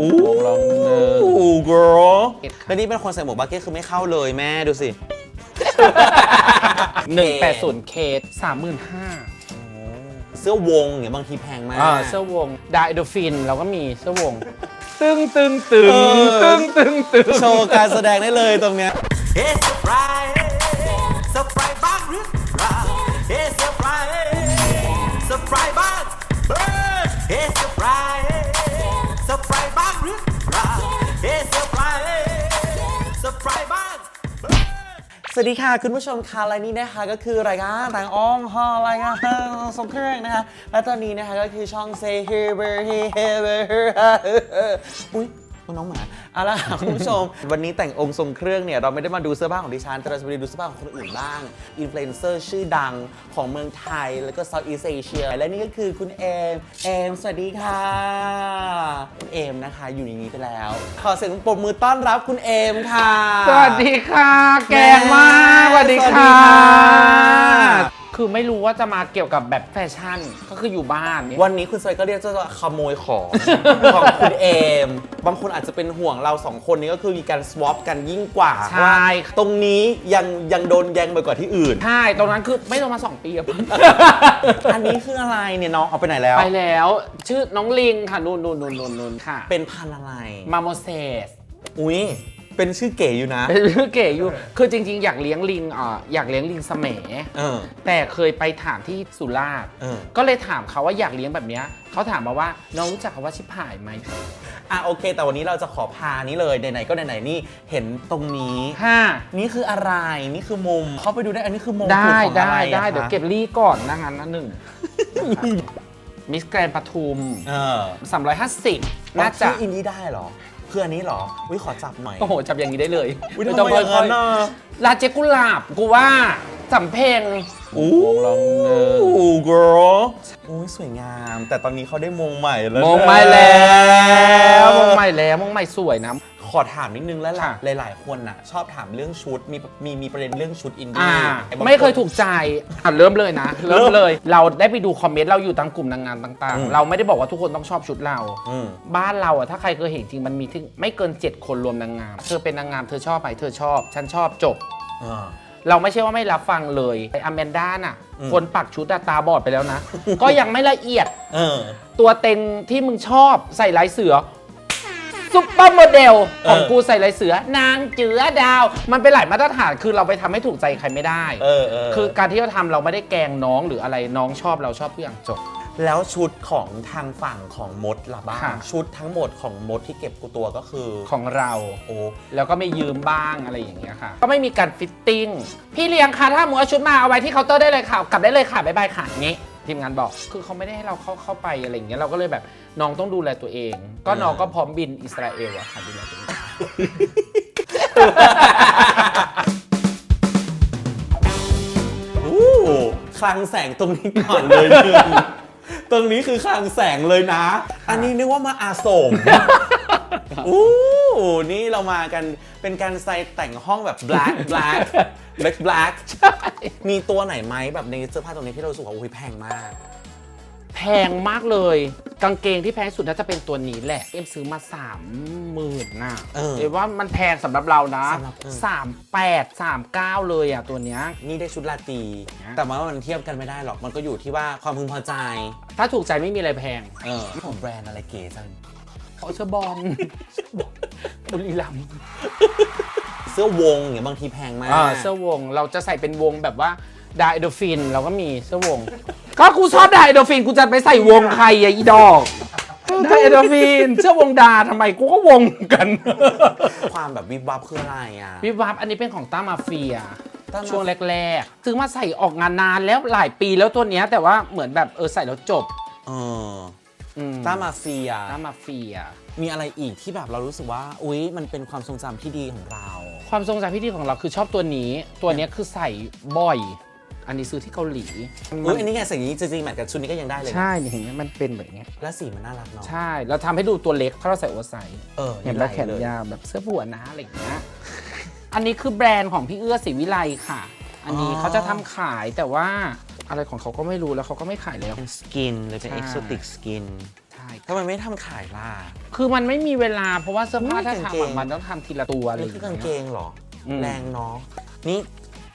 อู้ลองหนึ่งอู้ girl เอ็ดค่ะแล้วนี่เป็นคนใส่หมวกบักเก็ตคือไม่เข้าเลยแม่ดูสิหนึ่งแปดศูนย์เคสสามหมื่นห้าเสื้อวงเนี่ยบางทีแพงมาก อ่าเสื้อวงไดโดฟินเราก็มีเสื้อวง ตึงตึงตึงเออ ตึงตึงตึงโชว์การแสดงได้เลยตรงเนี้ยเฮ้เซอร์ไพรส์เซอร์ไพรส์บ้างหรือเปล่าเฮ้เซอร์ไพรส์เซอร์ไพรส์บ้างเฮ้ วัสดีค่ะคุณผู้ชมค่ะและนี่นะคะก็คือรายการต่างอ้องฮอรายการสงเครื่องนะคะและตอนนี้นะคะก็คือช่อง Say Here Where He Here อุ้ย คุณน้องหมาเอาล่ะค่ะ คุณผู้ชม วันนี้แต่งองค์ทรงเครื่องเนี่ย เราไม่ได้มาดูเสื้อผ้าของดิฉันแต่เราจะไปดูเสื้อผ้าของคนอื่นบ้างอินฟลูเอนเซอร์ชื่อดังของเมืองไทยแล้วก็ Southeast Asia และนี่ก็คือคุณเอมเอมสวัสดีค่ะคุณเอมนะคะอยู่ในนี้ไปแล้ว ขอเสียงปรบมือต้อนรับคุณเอมค่ะ สวัสดีค่ะ แกงมากสวัสดีสวัสดีค่ะ ค่ะคือไม่รู้ว่าจะมาเกี่ยวกับแบบแฟชั่นก็คืออยู่บ้านเนี่ยวันนี้คุณสวยก็เรียกว่าขโมยของ ของคุณเอม บางคนอาจจะเป็นห่วงเราสองคนนี้ก็คือมีการ swap กันยิ่งกว่าใช่ว่าตรงนี้ยังยังโดนแยงไปกว่าที่อื่น ใช่ตรงนั้นคือไม่ต้องมาสองปีอะอันนี้คืออะไรเนี่ยน้องเอาไปไหนแล้ว ไปแล้วชื่อน้องลิงค่ะนู่นนู่นนู่นนู่นนู่นค่ะ เป็นพันธุ์อะไรมาโมเสสอุ้ย เป็นชื่อเก๋อยู่นะเป็นชื่อเก๋อยู่ คือจริง ๆ อยากเลี้ยงลิงอ่าอยากเลี้ยงลิงสมเออ แต่เคยไปถามที่สุราษฎร์เออ ก็เลยถามเขาว่าอยากเลี้ยงแบบเนี้ยเขาถามมาว่าน้องรู้จักคำว่าชิบหายไหมอะโอเค แต่วันนี้เราจะขอพานี้เลยไหนๆก็ไหนๆนี่เห็นตรงนี้ ห้านี่คืออะไรนี่คือมุมเข้าไปดูได้อันนี้คือมุมได้ของอะได้รได้อะคะเดี๋ยวเก็บลี่ก่อนนะงั้นนะหนึ่งมิสแกรนปทุมเออ350 น่าจะชื่ออินดี้ได้เหรอ เพื่อนนี้เหรอวิขอจับหน่อยโอ้โหจับอย่างนี้ได้เลยอุ๊ยไม่ทำต้องไมค่อย่างนั้อยนน่ะๆลาเจกุหลาบกูว่าสำเพ็ง อู้ลองหนึ่งอู้ girl อุ้ยสวยงาม แต่ตอนนี้เขาได้มงใหม่แล้วมนะงใหม่แล้วมงใหม่แล้วมงใหม่สวยนะ ขอถามนิดนึงแล้วล่ะค่ะ หลาย ๆ คนน่ะ ชอบถามเรื่องชุด มีมีมีประเด็นเรื่องชุดอินอ่าดี้บางไม่เคยนถูกใจอะเริ่มเลยนะ เริ่มเลย เราได้ไปดูคอมเมนต์เราอยู่ตามกลุ่มนางงามต่าง อืม ๆ เราไม่ได้บอกว่าทุกคนต้องชอบชุดเรา อืม บ้านเราอะถ้าใครเคยเห็นจริงมันมีถึงไม่เกิน 7 คนรวมนางงาม เธอเป็นนางงามเธอชอบไหมเธอชอบ ฉันชอบจบ อ่า เราไม่ใช่ว่าไม่รับฟังเลยไออแมนด้าน่ะ อืม คนปักชุดอะตาบอดไปแล้วนะ ก็ยังไม่ละเอียด เออ ตัวเต็งที่มึงชอบใส่ลายเสือ ซุปเปอร์โมเดลของเออกูใส่ลายเสือนางเจือดาว มันเป็นหลายมาตรฐานคือเราไปทำให้ถูกใจใครไม่ได้ เออเออคือการที่เราทำเราไม่ได้แกล้งน้องหรืออะไรน้องชอบเราชอบทุกอย่างจบ แล้วชุดของทางฝั่งของมดล่ะบ้างค่ะ ชุดทั้งหมดของมดที่เก็บกูตัวก็คือของเรา โอ้ แล้วก็ไม่ยืมบ้างอะไรอย่างเงี้ยค่ะ ก็ไม่มีการฟิตติ้ง พี่เลี้ยงค่ะถ้าหมูเอาชุดมาเอาไว้ที่เคาน์เตอร์ได้เลยค่ะ กลับได้เลยค่ะ บ๊ายบายค่ะงี้ ทีมงานบอก คือเขาไม่ได้ให้เราเข้าเข้าไปอะไรอย่างเงี้ยเราก็เลยแบบน้องต้องดูแลตัวเอง ก็น้องก็พร้อมบินอิสราเอลอะค่ะดูแลตัวเอง อู้คลังแสงตรงนี้ก่อนเลยคือตรงนี้คือคลังแสงเลยนะ อันนี้นึกว่ามาอาสม อู้นี่เรามากันเป็นการใส่แต่งห้องแบบ black black black black มีตัวไหนไหมแบบในเสื้อผ้าตรงนี้ที่เรารู้สึกว่าอุ้ยแพงมาก แพงมากเลย กางเกงที่แพงที่สุดน่าจะเป็นตัวนี้แหละ เอ็มซื้อมา3ามหมื่นน่ะเออเอ็มว่ามันแพงสำหรับเรานะสำหรับเออ สามแปดสามเก้าเลยอะตัวเนี้ย นี่ได้ชุดราตรีนะแต่ว่ามันเทียบกันไม่ได้หรอกมันก็อยู่ที่ว่าความพึงพอใจ ถ้าถูกใจไม่มีอะไรแพง เออของแบรนด์อะไรเก๋จัง เขาเชอร์บอลบุรีรัมย์เสื้อวงเนี่ยบางทีแพงมากอ่าเสื้อวงเราจะใส่เป็นวงแบบว่าไดโดฟินเราก็มีเสื้อวง ก็กูชอบไดโดฟินกูจะไปใส่วงใครอะอีดอกไดโดฟินเสื้อวงดาทำไมกูก็วงกัน ความแบบวิบวับคืออะไรอะ วิบวับอันนี้เป็นของต้ามาเฟียต้ามา ช่วงแรกๆซื้อมาใส่ออกงานนานแล้วหลายปีแล้วตัวเนี้ยแต่ว่าเหมือนแบบเออใส่แล้วจบ เออ อืม ต้ามาเฟียต้ามาเฟีย มีอะไรอีกที่แบบเรารู้สึกว่า อุ๊ย มันเป็นความทรงจำที่ดีของเรา ความทรงจำที่ดีของเราคือชอบตัวนี้ ตัวเนี้ยคือใส่บ่อย อันนี้ซื้อที่เกาหลี อุ๊ย อันนี้ไงสิ่งนี้จริงๆแมทกับชุดนี้ก็ยังได้เลยนะใช่เนี่ยเห็นไหมมันเป็นแบบเนี้ยและสีมันน่ารักเนาะใช่เราทำให้ดูตัวเล็กเพราะเราใส่โอเวอร์ไซส์ เออเห็นแล้วไหแขนเลยยาวแบบเสื้อผัวนะอะไรอย่างเงี้ย อันนี้คือแบรนด์ของพี่เอื้อศรีวิไลค่ะ อันนี้เขาจะทำขายแต่ว่า อะไรของเขาก็ไม่รู้แล้วเขาก็ไม่ขายแล้ว เป็นสกินเลยเป็นใช่ เอ็กโซติกสกินใช่ทำไมไม่ทำขายล่ะ คือมันไม่มีเวลาเพราะว่าเสื้อผ้าอุ๊ยถ้ากางเกทำงอะมันต้องทำทีละตัวอะไรอนี่ย่างคือกางเกเงี้ย งเหรอ อืม แรงเนาะนี่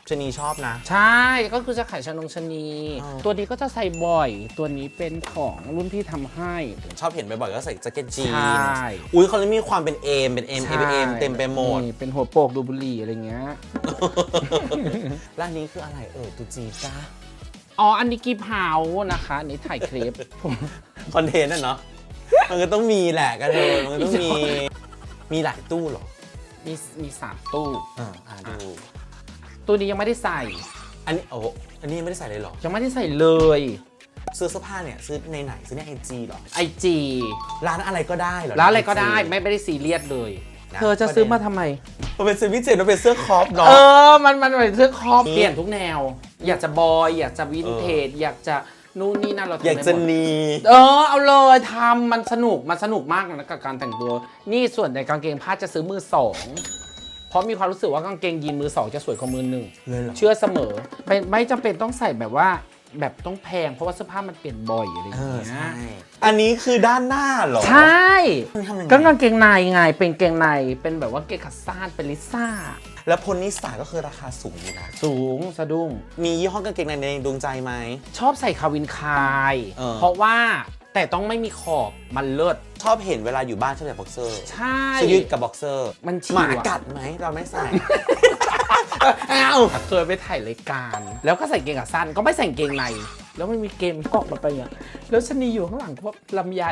ชะนีชอบนะ ใช่ก็คือจะขายชานงชะนี อ๋อ ตัวนี้ก็จะใส่บ่อย ตัวนี้เป็นของรุ่นพี่ทำให้ ชอบเห็นบ่อยๆก็ใส่แจ็คเก็ตจีนใช่ อุ้ยเขาเลยมีความเป็นเอมเป็นเอ็มเอใช่เอ็มเต็มไปหมด นี่เป็นหัวโปกดูบุหรี่อะไรเงี้ยแล้วอันนี้คืออะไรเออตูจีจ้า อ๋อ อันนี้กีบเฮานะคะ อันนี้ถ่ายคลิปผมคอนเทนต์น่ะเนาะมันก็ต้องมีแหละกันเลยมันก็ต้องมี มีหลายตู้เหรอมีมีสามตู้ อ่าอ่าดูตู้นี้ยังไม่ได้ใส่ อันนี้โอ้โหอันนี้ยังไม่ได้ใส่เลยเหรอยังไม่ได้ใส่เลยซื้อเสื้อผ้าเนี่ยซื้อในไหนซื้อในไอจีเหรอไอจีร้านอะไรก็ได้เหรอแล้วอะไรก็ได้ใน IG ไม่ไม่ได้ซีเรียสเลยนะเธอจะซื้อมาทำไมมันเป็นเซมิเจนมันเป็นเสื้อครอปเนาะเออมันมันเป็นเสื้อครอปนี่เปลี่ยนทุกแนว อยากจะบอย อยากจะวินเทจอยากจะนู่นนี่นั่นเราทำอยากได้จะหมดนี เออเอาเลยทำมันสนุกมันสนุกมากนะกับการแต่งตัว นี่ส่วนในกางเกงผ้าจะซื้อมือสองเพราะมีความรู้สึกว่ากางเกงยีนมือสองจะสวยกว่ามือหนึ่งเลยเหรอ เชื่อเสมอไม่ไม่จำเป็นต้องใส่แบบว่า แบบต้องแพงเพราะว่าเสื้อผ้ามันเปลี่ยนบ่อยอะไรอเอย่างอเงี้ใช่ยอันนี้คือด้านหน้าเหรอ ใช่มันทำยังไงก็กางเกงในไงเป็นเกงในเป็นแบบว่าเกงขาสั้นเป็นลิซ่าแล้วพลนิสาก็คือราคาสูงอยู่นะสูงสะดุ้งมียี่ห้อกางเกงในในดวงใจไหมชอบใส่คาวินคายเออเพราะว่าแต่ต้องไม่มีขอบมันเลิศชอบเห็นเวลาอยู่บ้านชอบใส่บ็อกเซอร์ ใช่เสื้อยืดกับบ็อกเซอร์ มันชิวหมาอะกัดไหมเราไม่ใส่ อ้าวเคยไปถ่ายรายการ แล้วก็ใส่เกงขาสั้นก็ไม่ใส่กางเกงใน แล้วมันมีเกมออกมาไปอะแล้วชะนีอยู่ข้างหลังพวกลำไย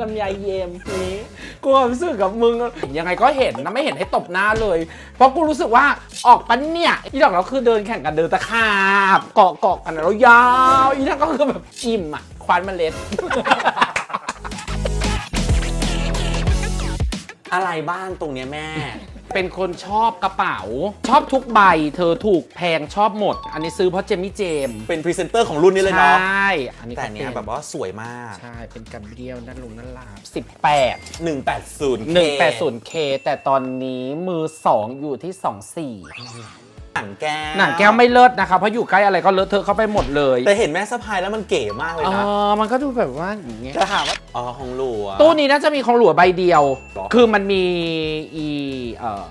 ลำไยเยมนี้กูความรู้สึกกับมึงอะยังไงก็เห็นนะไม่เห็นให้ตบหน้าเลย เพราะกูรู้สึกว่าออกปันเนี่ยอีดอกเราคือเดินแข่งกันเดินตะขาบเกาะเกาะกันแล้วยาวอีนั่นก็คือแบบอิ่มอะควานเมล็ดอะไรบ้างตรงเนี้ยแม่ เป็นคนชอบกระเป๋า ชอบทุกใบ เธอถูกแพงชอบหมด อันนี้ซื้อเพราะเจมี่เจมส์เป็นพรีเซนเตอร์ของรุ่นนี้เลยใชเนาะ่ อันนี้แต่ก็อันเนี้ยป็แบบว่าสวยมาก ใช่ เป็นกันเดียวนั่นลงนั่นลาบสิบแปด180หนึ่งแปดศูนย์เคแต่ตอนนี้มือสองอยู่ที่สองสี่ หนังแก้วหนังแก้วไม่เลิศนะคะเพราะอยู่ใกล้อะไรก็เลอะเทอะเข้าไปหมดเลยแต่เห็นแม่สะพายแล้วมันเก๋มากเลยเอนะอมันก็ดูแบบว่าอย่างเงี้ย จะถามว่าอ๋อของหลวง ตู้นี้น่าจะมีของหลัวใบเดียว หรอคือมันมีอีเอ่อ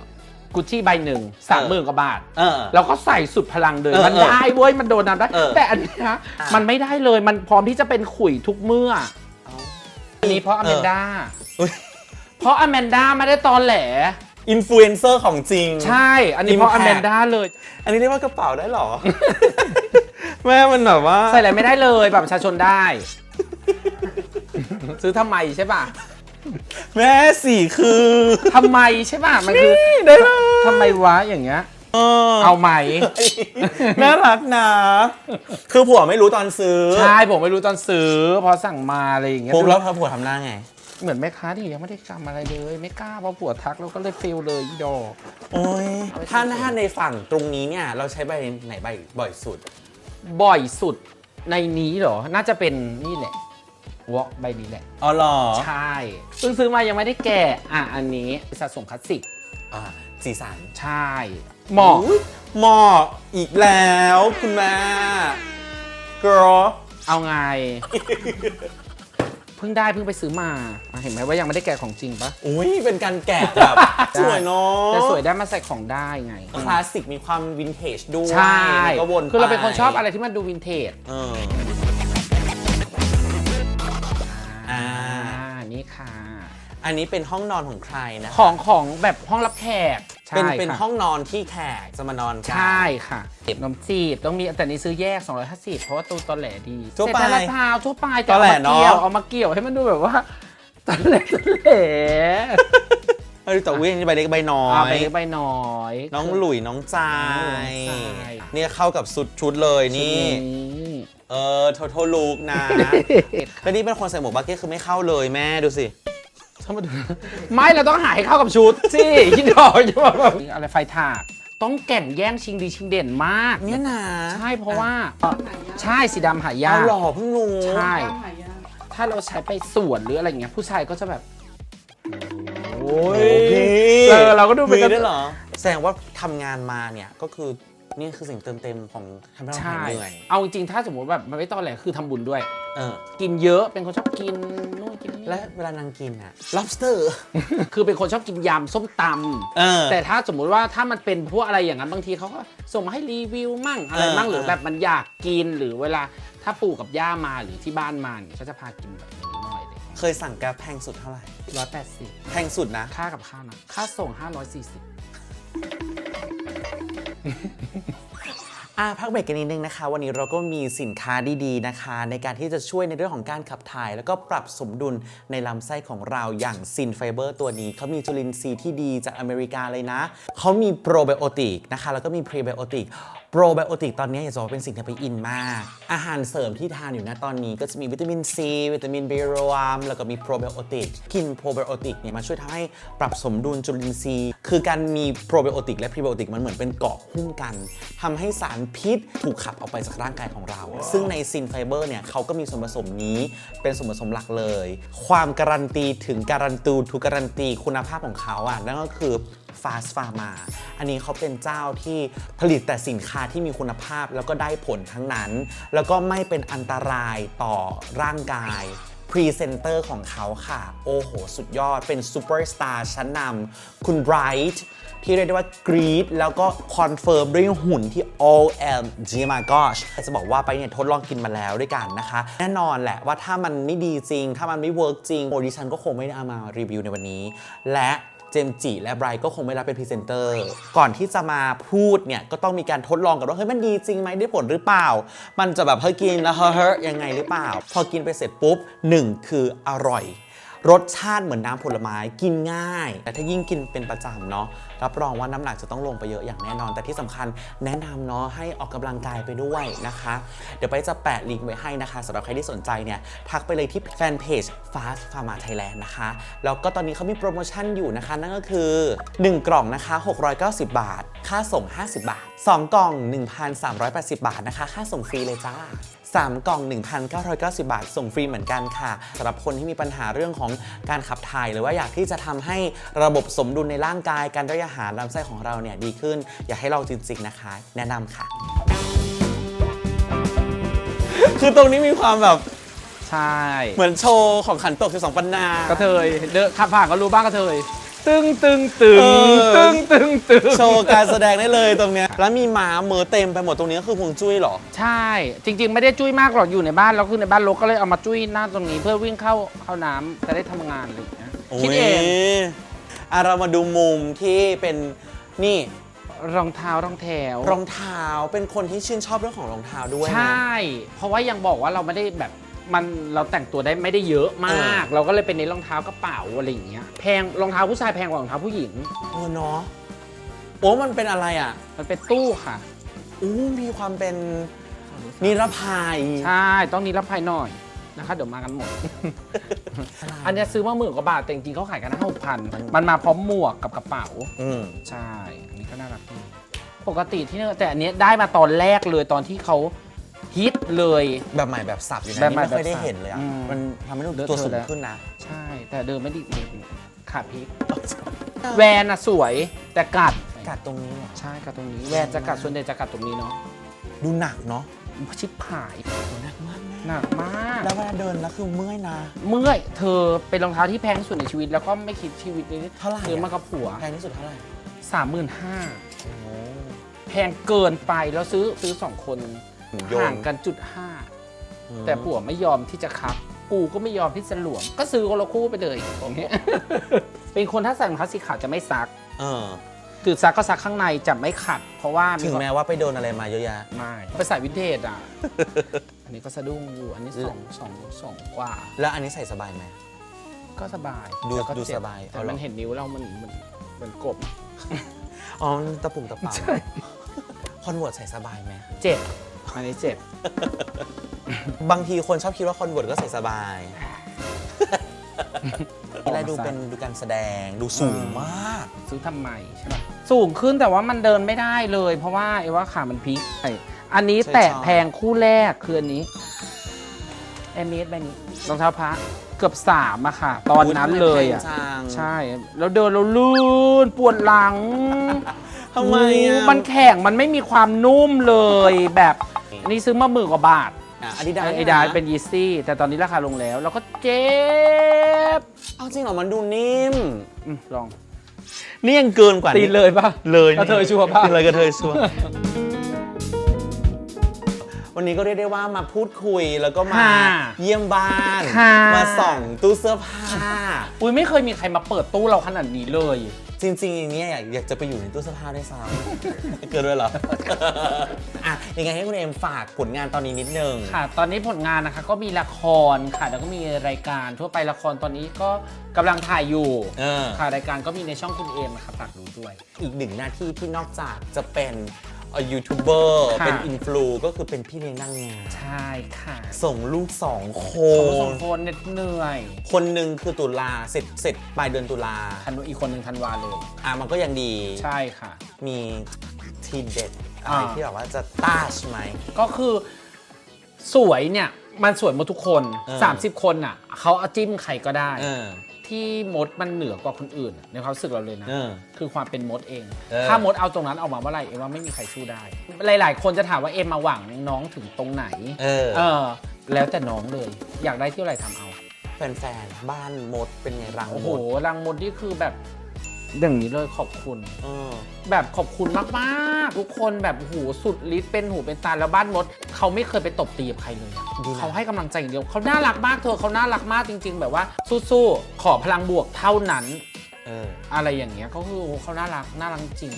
กุชชี่ใบหนึ่งสามหมื่นกว่าบาท เออ แล้วก็ใส่สุดพลังเลย เออมันเออได้เว้ย มันโดนน้ำได้ เออแต่อันเนี้ยอะ มันไม่ได้เลย มันพร้อมที่จะเป็นขุยทุกเมื่อ อันนี้เพราะอแมนด้า อุ๊ย เพราะอแมนด้าไม่ได้ตอนแหล อินฟลูเอนเซอร์ของจริง ใช่ อันนี้เพราะอ Impact แมนด้าเลย อันนี้เรียกว่ากระเป๋าได้เหรอ แม่มันแบบว่า ใส่อะไรไม่ได้เลยแบบประชาชนได้ ซื้อทำไมใช่ป่ะแม่สี่คือทำไมใช่ป่ะ มันคือได้เลยทำไมวะอย่างเงี้ย เออเอาไหม น่ารักนะ คือผัวไม่รู้ตอนซื้อใช่ ผมไม่รู้ตอนซื้อ พอสั่งมาอะไรอย่างเงี้ยปุ๊บแล้วผัวทำหน้าไง เหมือนแม่ค้าที่ยังไม่ได้ทำอะไรเลย ไม่กล้าเพราะผัวทักแล้วก็เลยฟิลเลยอีดอกโอ้ยถ้าถ้าในฝั่งตรงนี้เนี่ย เราใช้ใบไหนใบบ่อยสุด บ่อยสุดในนี้เหรอ น่าจะเป็นนี่แหละวอล์กใบนี้แหละ อ๋อเหรอใช่เพิ่งซื้อมายังไม่ได้แกะอะอันนี้สะสมคลาสสิกอ่าสีสันใช่เหมาะอุ๊ยเหมาะอีกแล้วคุณแม่ girl เอาไงเพิ่งได้เพิ่งไปซื้อมาอะเห็นไหมว่ายังไม่ได้แกะของจริงปะ อุ้ยเป็นการแกะแบบได้สวยเนาะแต่สวยได้มาใส่ของได้ไง คลาสสิกมีความวินเทจด้วยใช่แล้วก็วนคือเราเป็นคนไชอบอะไรที่มันดูวินเทจเอออ่า อ่านี่ค่ะ อันนี้เป็นห้องนอนของใครนะ ของของแบบห้องรับแขกใช่ เป็นเป็นค่ะห้องนอนที่แขกจะมานอนกันใช่ค่ะนมจีบต้องมีแต่นี้ซื้อแยก 250 เพราะว่าตัวตอแหลดีทั่วไปเศษลาดพร้าวทั่วไปตอแหลเอามาเกี่ยวเนอะเอามาเกี่ยวให้มันดูแบบว่าตอแหลตอแหลเออแต่วิ่งใบเล็กใบน้อเอายไปใบน้อย น้องหลุยน้องจาน้องหลุยยน้องจายเนี่ยเข้ากับสุดชุดเลยนี่นี่เออท t a l look นะแล้วนี่เป็นคนใส่หมวกบักเก็ตคือไม่เข้าเลยแม่ดูสิ เข้ามาดูไม่เราต้องหาให้เข้ากับชุดสิคิดดอกจะมาแบบอะไรไฟถากต้องแก่งแย่งชิงดีชิงเด่นมาก เนี่ยนะใช่เพราะว่าใช่สีดำหายาเอากหล่อเพิ่งรู้ ใช่ ถ้าเราใช้ไปสวนหรืออะไรเงี้ยผู้ชายก็จะแบบ โอ้โอ้พี่เออเราก็ดูเป็น มีด้วยเหรอ แสดงว่าทำงานมาเนี่ยก็คือ นี่คือสิ่งเติมเต็มของทำให้เราหายเหนื่อยเอาจริงๆ ถ้าสมมติแบบมันไม่ตอนแหลคือทำบุญด้วย เออ กินเยอะเป็นคนชอบกินนู่นกินนี่และเวลานางกินอะ lobster คือเป็นคนชอบกินยำส้มตเออำแต่ถ้าสมมติว่าถ้ามันเป็นพวกอะไรอย่างนั้นบางทีเขาก็ส่งมาให้รีวิวมั่งอะไรมั่งหรือแบบมันอยากกินหรือเวลาถ้าปู่กับย่ามาหรือที่บ้านมาเนี่ยก็จะพากินแบบนี้หน่อยเลยเคยสั่งแกแพงสุดเท่าไหร่ร้อยแปดสิบแพงสุดนะ ค่ากับข้าวนะค่าส่ง 540 อ่าพักเบรกกันนิดนึงนะคะ วันนี้เราก็มีสินค้าดีๆนะคะ ในการที่จะช่วยในเรื่องของการขับถ่าย แล้วก็ปรับสมดุลในลำไส้ของเราอย่างซินไฟเบอร์ตัวนี้เขามีจุลินทรีย์ที่ดีจากอเมริกาเลยนะเขามีโปรไบโอติกนะคะ แล้วก็มีพรีไบโอติก โปรไบโอติกตอนนี้อยากจะบอกเป็นสิ่งที่ไปอินมาก อาหารเสริมที่ทานอยู่นะตอนนี้ก็จะมีวิตามินซีวิตามิน B รวมแล้วก็มีโปรไบโอติกกินโปรไบโอติกเนี่ยมาช่วยทำให้ปรับสมดุลจุลินทรีย์ คือการมีโปรไบโอติกและพรีไบโอติกมันเหมือนเป็นเกาะหุ้มกันทำให้สารพิษถูกขับออกไปจากร่างกายของเรา ซึ่งในซินไฟเบอร์เนี่ยเขาก็มีส่วนผสมนี้เป็นส่วนผสมหลักเลย ความการันตีถึงการันตูทุกการันตีคุณภาพของเขาอะนั่นก็คือ Fast Pharma อันนี้เขาเป็นเจ้าที่ผลิตแต่สินค้าที่มีคุณภาพแล้วก็ได้ผลทั้งนั้น แล้วก็ไม่เป็นอันตรายต่อร่างกายพรีเซนเตอร์ของเขาค่ะ โอ้โห สุดยอดเป็นซูเปอร์สตาร์ชั้นนำคุณไบรท์ที่เรียกได้ว่ากรีดแล้วก็คอนเฟิร์มด้วยหุ่นที่ OMG my gosh จะบอกว่าไปเนี่ยทดลองกินมาแล้วด้วยกันนะคะ แน่นอนแหละว่าถ้ามันไม่ดีจริง ถ้ามันไม่เวิร์กจริงโอดิชันก็คงไม่ได้เอามารีวิวในวันนี้ และ เจมจิและไบรท์ก็คงไม่รับเป็นพรีเซนเตอร์ ก่อนที่จะมาพูดเนี่ย ก็ต้องมีการทดลองกันว่าเฮ้ยมันดีจริงไหมได้ผลหรือเปล่า มันจะแบบเฮ้ยกินแล้วเฮ้ยเฮ้ยยังไงหรือเปล่า พอกินไปเสร็จปุ๊บหนึ่งคืออร่อย รสชาติเหมือนน้ำผลไม้กินง่าย แต่ถ้ายิ่งกินเป็นประจำเนาะรับรองว่าน้ำหนักจะต้องลงไปเยอะอย่างแน่นอน แต่ที่สำคัญแนะนำเนาะให้ออกกำลังกายไปด้วยนะคะ เดี๋ยวไปจะแปะลิงก์ไว้ให้นะคะสำหรับใครที่สนใจเนี่ยทักไปเลยที่แฟนเพจ Fast Pharma Thailand นะคะแล้วก็ตอนนี้เขามีโปรโมชั่นอยู่นะคะ นั่นก็คือ 1 กล่องนะคะ 690 บาท ค่าส่ง 50 บาท 2 กล่อง 1,380 บาทนะคะ ค่าส่งฟรีเลยจ้า 3 กล่อง 1,990 บาท ส่งฟรีเหมือนกันค่ะสำหรับคนที่มีปัญหาเรื่องของการขับถ่าย หรือว่าอยากที่จะทำให้ระบบสมดุลในร่างกาย การย่อยอาหารลำไส้ของเราเนี่ยดีขึ้น อยากให้ลองจริงๆนะคะ แนะนำค่ะ คือตรงนี้มีความแบบใช่ เหมือนโชว์ของขันตก12ปันนา กระเทยเดินขับผ่านก็รู้บ้างกระเทย ตึงตึงตึงเออ ตึงตึงตึงโชว์การแสดงได้เลยตรงเนี้ยแล้วมีม้าเมือเต็มไปหมดตรงนี้ก็คือพวงจุ้ยเหรอ ใช่ จริง ๆ ไม่ได้จุ้ยมากหรอกอยู่ในบ้านแล้วคือในบ้านรกก็เลยเอามาจุ้ยหน้าตรงนี้ เพื่อวิ่งเข้าเข้าน้ำจะได้ทำงานอะไรอย่างเงี้ยคิดเองอะเรามาดูมุมที่เป็นนี่รองเท้ารองแถวรองเท้าเป็นคนที่ชื่นชอบเรื่องของรองเท้าด้วยนะ ใช่ เพราะว่ายังบอกว่าเราไม่ได้แบบ มันเราแต่งตัวได้ไม่ได้เยอะมาก เราก็เลยเป็นในนรองเท้ากระเป๋าอะไรอย่างเงี้ยแพงรองเท้าผู้ชายแพงกว่ารองเท้าผู้หญิง เออเนาะโอ้มันเป็นอะไรอะมันเป็นตู้ค่ะ อู้มีความเป็นนิรภัยใช่ต้องนิรภัยหน่อยนะคะเดี๋ยวมากันหมด อันเนี้ยซื้อมาหมื่นกว่าบาทแต่จริงๆเขาขายกันห้าหกพันมันมาพร้อมหมวกกับกระเป๋า อืมใช่ อันนี้ก็น่ารักดีปกติที่เนี่ยแต่อันเนี้ยได้มาตอนแรกเลยตอนที่เขา ฮิตเลย แบบใหม่แบบสับอยู่นะแบบนี่ใหม่ไม่ค่อยได้แบบสับเห็นเลยอะ อืม มันทำให้ดูเลอะตัวเทอะสูงแล้วขึ้นนะ ใช่ แต่เดินไม่ดีขาดพริก แวนอะสวยแต่กัดกัดตรงนี้เหรอใช่กัดตรงนี้ แวนจะกัดส่วนใหญ่จะกัดตรงนี้เนาะดูหนักเนาะชิบหายหนักมากแม่หนักมากแล้วเวลาเดินแล้วคือเมื่อยนะ เมื่อยเธอเป็นรองเท้าที่แพงที่สุดในชีวิต แล้วก็ไม่คิดชีวิตนี้เท่าไหร่อะซื้อมากับผัวแพงที่สุดเท่าไหร่สามหมื่นห้าโอ้โหแพงเกินไปแล้วซื้อซื้อสองคน โยน ห่างกันจุดห้าแต่ผัวไม่ยอมที่จะคับ กูก็ไม่ยอมที่จะหลวม ก็ซื้อคนละคู่ไปเลยอย่างเงี้ยเป็นคนถ้าใส่รองเท้าสีขาวจะไม่ซักเออคือซักก็ซักข้างในจะไม่ขัด เพราะว่าถึงแม้ว่าไปโดนอะไรมาเยอะแยะไม่ไปใส่วินเทจอะ อันนี้ก็สะดุ้งอยู่ อันนี้สองสองสองกว่า แล้วอันนี้ใส่สบายไหม ก็สบายดูแต่ก็ดูเจ็สบายแต่เอาเหรอ มันเห็นนิ้วเรามันมันมันกบ อ๋อมันตะปุ่มตะปาคอนเวิร์ตใส่สบายไหม เจ็บ อันนี้เจ็บ บางทีคนชอบคิดว่าคอนเวิร์ตก็ใส่สบายอะไรดูเป็นดูการแสดงดูสูงมาก ซื้อทำไมใช่ปะสูงขึ้นแต่ว่ามันเดินไม่ได้เลย เพราะว่าไอ้ว่าขามันพลิกไอ้อันนี้ใช่ แตะชอบแพงคู่แรกคืออันนี้เอเมสใบนี้รองเท้าพระเกือบสามอะค่ะ ตอนนั้นเลยอะทำไมแพงจังใช่ แล้วเดินแล้วลื่นปวดหลังทำไมอะมันแข็งมันไม่มีความนุ่มเลยแบบ อันนี้ซื้อมาหมื่นกว่าบาทอะอาดิดาไอ้ดาเป็นยีซี่แต่ตอนนี้ราคาลงแล้วแล้วก็เจ็บ เอาจริงเหรอ มันดูนิ่มอืมลอง นี่ยังเกินกว่าตีเลยป่ะ เลยกระเทยชัวร์ป่ะเลยกระเทยชัวร์วันนี้ก็เรียกได้ว่ามาพูดคุยแล้วก็มาค่ะเยี่ยมบ้านค่ะมาส่องตู้เสื้อผ้า อุ้ยไม่เคยมีใครมาเปิดตู้เราขนาดนี้เลย จริงๆอย่างเนี้ยอยากอยากจะไปอยู่ในตู้เสื้อผ้าด้วยซ้ำ เกินด้วยเหรอ อะยังไงให้คุณเอมฝากผลงานตอนนี้นิดนึง ค่ะ ตอนนี้ผลงานนะคะก็มีละครค่ะ แล้วก็มีรายการทั่วไปละครตอนนี้ก็กำลังถ่ายอยู่เออ ค่ะรายการก็มีในช่องคุณเอมนะคะฝากดูด้วย อีกหนึ่งหน้าที่ที่นอกจากจะเป็นเอ่อ ยูทูบเบอร์ค่ะ เป็นอินฟลูก็คือเป็นพี่เลี้ยงนางงามใช่ค่ะส่งลูกสองคเขาสนองคนเหน็ดเหนื่อยคนหนึ่งคือตุลาเสร็จเสร็จปลายเดือนตุลาทันอีกคนหนึ่งธันวาเลย อะมันก็ยังดีใช่ค่ะ มีทีเด็ดอะไรอ่า ที่แบบว่าจะต้าชไหม ก็คือสวยเนี่ย มันสวยหมดทุกคน เออ 30 คนอะเขาเอาจิ้มใครก็ได้ เออ ที่มดมันเหนือกว่าคนอื่นอะในความรู้สึกเราเลยนะ เออ คือความเป็นมดเอง เออ ถ้ามดเอาตรงนั้นออกมาเมื่อไหร่เอ็มว่าไม่มีใครสู้ได้ หลาย ๆ คนจะถามว่าเอ็มมาหวังน้องถึงตรงไหน เออ เออ แล้วแต่น้องเลย อยากได้เที่ยวอะไรทำเอา แฟนๆ บ้านมดเป็นไงรังโอ้มโหดรังมดนี่คือแบบ อย่างนี้เลยขอบคุณ เออ แบบขอบคุณมากๆ ทุกคนแบบโอ้โหสุดฤทธิ์เป็นหูเป็นตาแล้วบ้านมด เขาไม่เคยไปตบตีกับใครเลยอะดีนะ เขาให้กำลังใจอย่างเดียวเขาน่ารักมากเธอเขาน่ารักมากจริง ๆ แบบว่าสู้ๆขอพลังบวกเท่านั้น เออ อะไรอย่างเงี้ยก็คือโอ้โหเขาน่ารักน่ารักจริง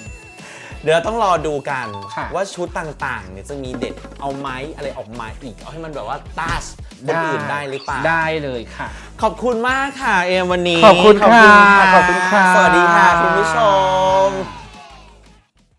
เดี๋ยวต้องรอดูกันค่ะ ว่าชุดต่างๆเนี่ยจะมีเด็ดเอาไม้อะไรออกมาอีก เอาให้มันแบบว่าต้าชคนอื่นได้หรือเปล่า ได้เลยค่ะ ขอบคุณมากค่ะ เอมวันนี้ขอบคุณค่ะขอบคุณขอบคุณค่ะ สวัสดีค่ะ คุณผู้ชม